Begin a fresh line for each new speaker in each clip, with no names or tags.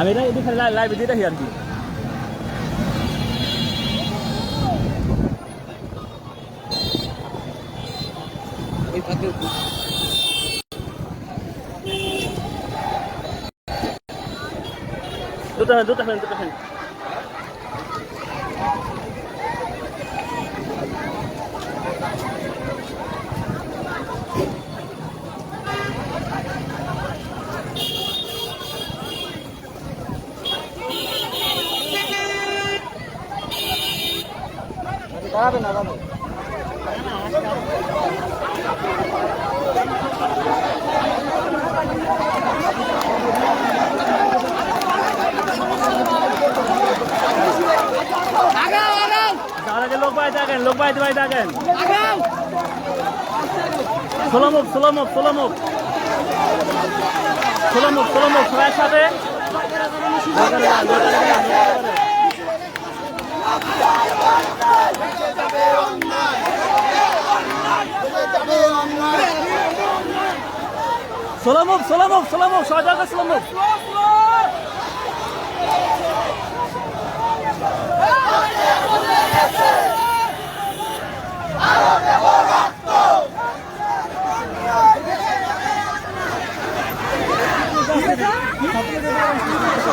আমি না এদিকে লাইভে দিয়ে রাখি আর কি দুটো দুটো দুটো
দাঁড়াবে না দাঁড়াবে
থাকেন লোক বাই বাই থাকেন সোলোমুখ সোলোমুখ সোলোমুখ সোলোমুখ সোলোমুখ সবাই সাথে Solamov, Solamov, Solamov, Şahcaga Solamov.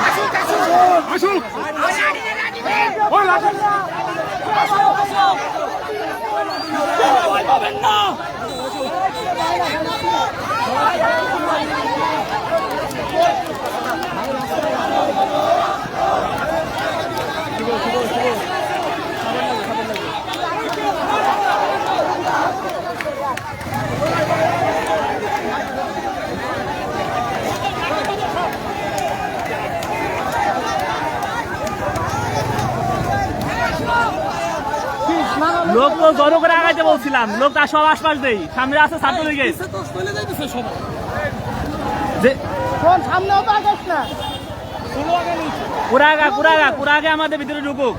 Asıl, asıl. Asıl. না লোক আগাইতে বলছিলাম। লোক তার সব আশপাশ দেই। সামনে আছে ছাত্রলীগের। কুরাগা কুরাগা কুরাগে আমাদের ভিতরে ঢুকুক।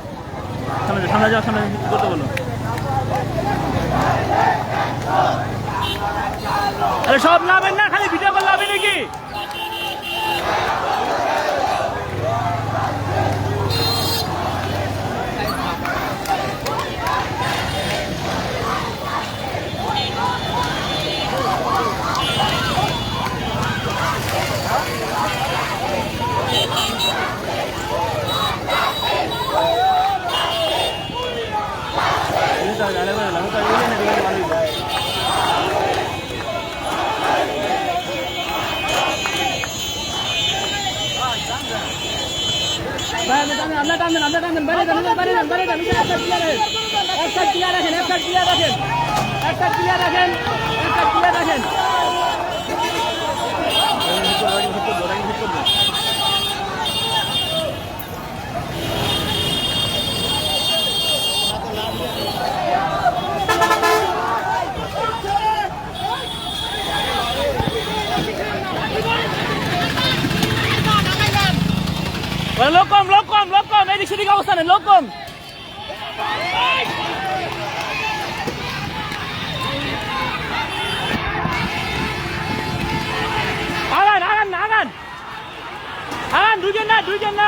সামনে সামনে যাও সামনে করতে বলো। আরে সব নামেন না খালি ভিডিও কল নামে নাকি? আপনার টানবেন আপনার টানবেন বাইরে টানবেন বাইরে টান বাইরে টান একটা ক্লিয়ার রাখেন একটা ক্লিয়ার রাখেন একটা ক্লিয়ার রাখেন দুইজন না দুইজন না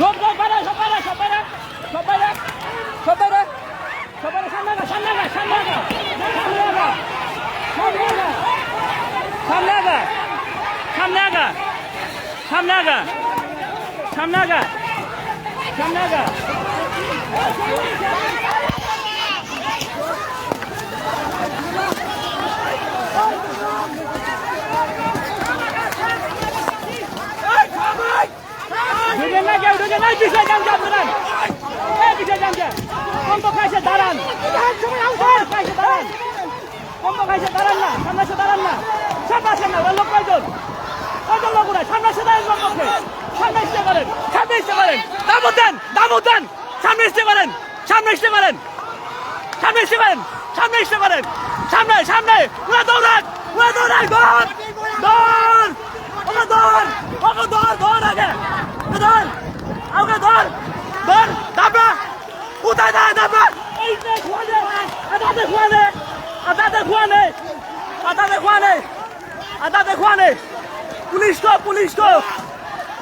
লোক লোক বাইরে সব বাইরে সব বাইরে সব বাইরে সব বাইরে সব বাইরে সামনে আগা সামনে আগা সামনে আগা সামনে আগা সামনে আগা সামনে আগা সামনে আগা সামনে আগা সামনে আগা সামনে আগা। ঢুকে না কেউ ঢুকে নাই পিছিয়ে যান যান দাঁড়ান এই পিছিয়ে যান যান কম তো খাইছে, দাঁড়ান। খাইছে, দাঁড়ান। কম তো খাইছে, দাঁড়ান না, সামনে এসে দাঁড়ান না। সামনে আসেন না, ওর লোক কয়জন? কয়জন লোক উড়ায় সামনে এসে দাঁড়ান লোক পক্ষে সামনে আসতে পারেন সামনে আসতে পারেন দামও দেন দামও দেন। সামনে আসতে পারেন সামনে আসতে পারেন সামনে আসতে পারেন সামনে আসতে পারেন সামনে সামনে। ওরা দৌড়ান ওরা দৌড়ান দৌড়। দৌড়। ওকে দৌড় ওকে দৌড় দৌড় আগে। ধর, আমাকে ধর ধর, দাপা। কোথায় দাঁড়া, দাপা? এই যে খোয়া দে আর দাদা খোয়া দে আর দাদা খোয়া নে আর দাদা খোয়া নে আর দাদা খোয়া নে পুলিশ তো পুলিশ তো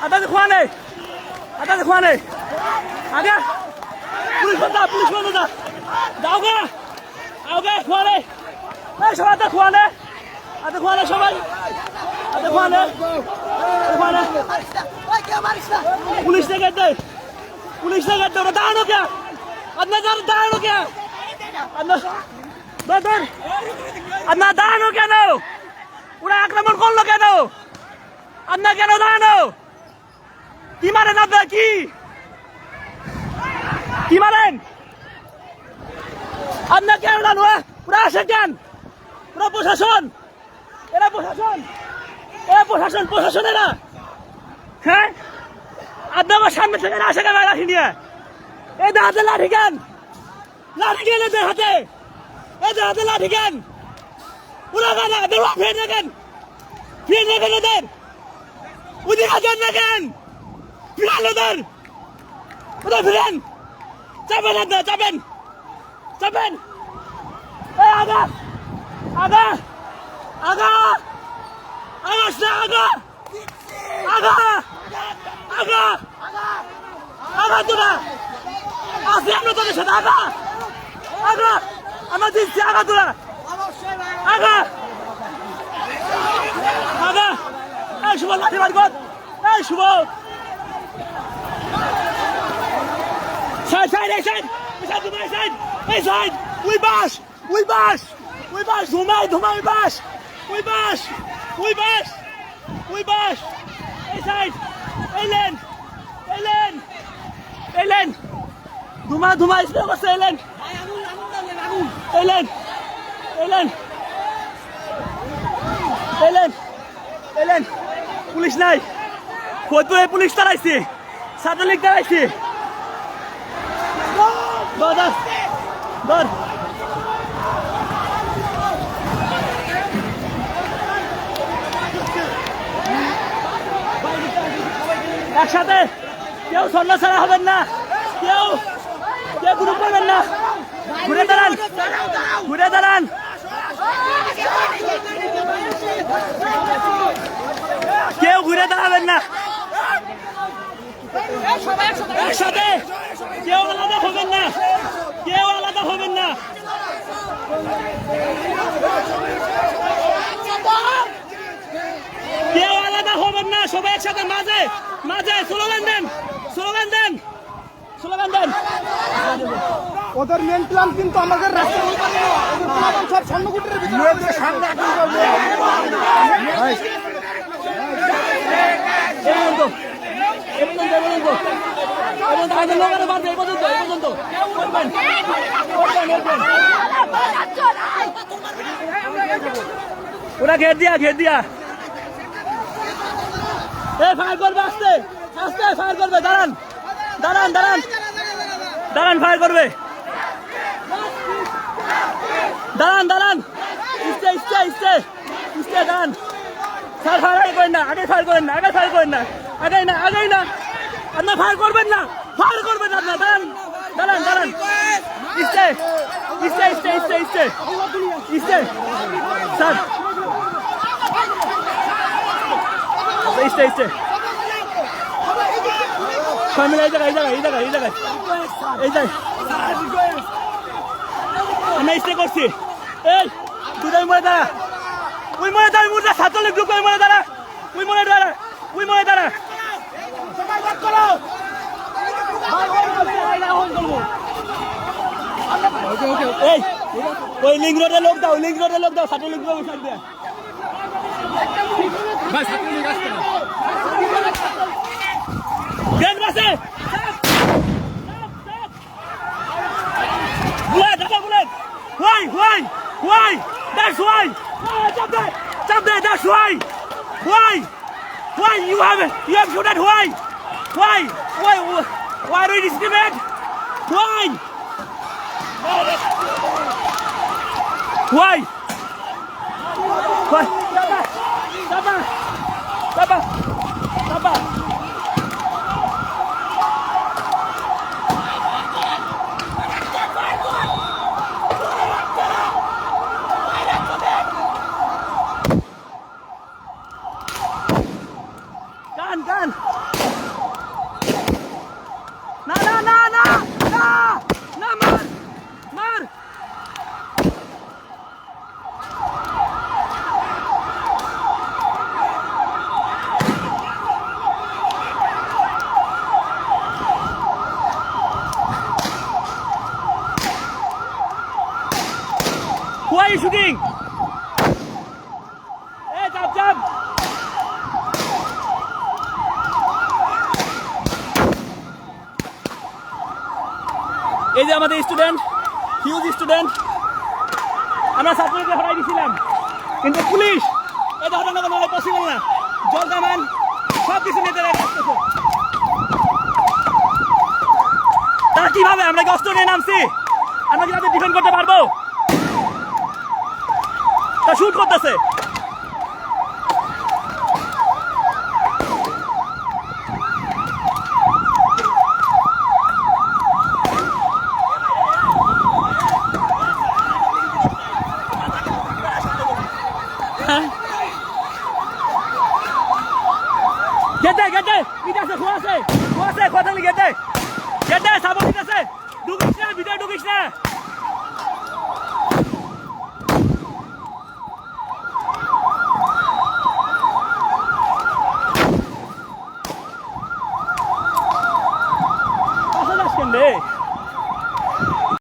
আর দাদা খোয়া নে আগে, পুলিশ বন্ধা পুলিশ বন্ধা যাও গে আও গে খোয়া নে এই সবাই খোয়া সবাই। খুয়ানে খুয়ানে পুলিশ থেকে পুলিশ থেকে দে। দাঁড়ানো কে? আপনার দাঁড়ানো কে? আপনার দাঁড়ানো কেন? ওরা আক্রমণ করল কেন? আপনার কেন দাঁড়ানো? কি মারেন আপনার কি? কি মারেন? আপনার কেন দাঁড়ানো? ওরা আসে কেন? প্রশাসন? এরা প্রশাসন। এরা প্রশাসন প্রশাসন এরা। হ্যাঁ? আপনি আমার সামনে থেকে আসে কেন লাঠি নিয়ে? এদের হাতে লাঠি কেন? লাঠি কেন এদের হাতে? এদের হাতে লাঠি কেন? ওরা কেন? এদের ফিরে দেখেন ফিরে দেখেন এদের ওদিকে হাজার দেখেন ফিরান ওদের। ফিরেন। চাপেন আপনার চাপেন। চাপেন। আগা আগা আগা আগাস না আগা আগা আগা আগা তোরা আসি আমরা তোদের সাথে আগা আগা আমরা দিচ্ছি আগা তোরা আগা আগা এই শুভ লাঠি মারব এই শুভ সাইড সাইড এই সাইড এই সাইড এই সাইড এই সাইড উই বাস উই বাস উই বাস ধুমাই ধুমাই বাস উই বাস উই বাস উই বাস এই সাইড এই লেন এই লেন এই লেন ধুমা ধুমা স্প্রে করছে এই লেন এই লেন এই লেন এই লেন এই লেন পুলিশ নাই ফতুয়ে পুলিশ তারাইছে ছাত্রলীগ তারাইছে ধর ধর ধর একসাথে কেউ স্বর্ণ ছাড়া হবেন না, কেউ কেউ গ্রুপ করবেন না। ঘুরে দাঁড়ান ঘুরে দাঁড়ান। কেউ ঘুরে দাঁড়াবেন না। একসাথে কেউ আলাদা হবেন না, কেউ আলাদা হবেন না। কেউ আলাদা হবেন না, সবাই একসাথে মাঝে। মাঝে স্লোগান দেন স্লোগান দেন স্লোগান দেন।
ওদের মেন প্ল্যান কিন্তু আমাদের সব ভিতরে সামনে
করবেন ওরা ঘের দিয়া ঘের দিয়া। এ ফায়ার করবে আস্তে আস্তে ফায়ার করবে, দাঁড়ান দাঁড়ান দাঁড়ান দাঁড়ান ফায়ার করবে। দাঁড়ান দাঁড়ান ইস্তে ইস্তে ইস্তে ইস্তে দাঁড়ান। স্যার ফায়ার আগে করেন না, আগে ফায়ার করেন না, আগে ফায়ার করেন না, আগে না আগেই না। আপনার ফায়ার করবেন না ফায়ার করবেন না দাঁড়ান দাঁড়ান দাঁড়ান। ইস্তে ইস্তে ইস্তে ইস্তে ইস্তে ইস্তে স্যার। ইস্তে ইস্তে সবাই মিলে এই জায়গায় এই জায়গায় এই জায়গায় এই জায়গায়। আমরা স্টে করছি। এই দুটাই মরে দাঁড়া। ওই মরে দাঁড়া মুদ্রা ছাত্রলীগ গ্রুপ ওই মরে দাঁড়া। ওই মরে দাঁড়া, ওই মরে দাঁড়া। এই, ওই লিঙ্ক রোডে লোক দাও লিঙ্ক রোডে লোক দাও ছাত্রলীগ গ্রুপ সাইড দিয়ে। Why? Why? Stop that! Stop that! パパ এই যে আমাদের স্টুডেন্ট হিউজ স্টুডেন্ট আমরা ছাত্রীকে হরাই দিছিলাম, কিন্তু পুলিশ, এই ঘটনা কোনো পসিবল না। জল কামান সব কিছু নিতে রাখতেছে তারা কীভাবে আমরা কি অস্ত্র নিয়ে নামছি? আমরা কি তাদের ডিফেন্ড করতে পারব? তা শুট করতেছে। গেটে গেতে পিঠে আছে খোয়া আছে। খোয়া আছে খোয়া থাকলে গেটে। গেটে, সাবন আছে ঢুকিস না, ভিতরে ঢুকিস না।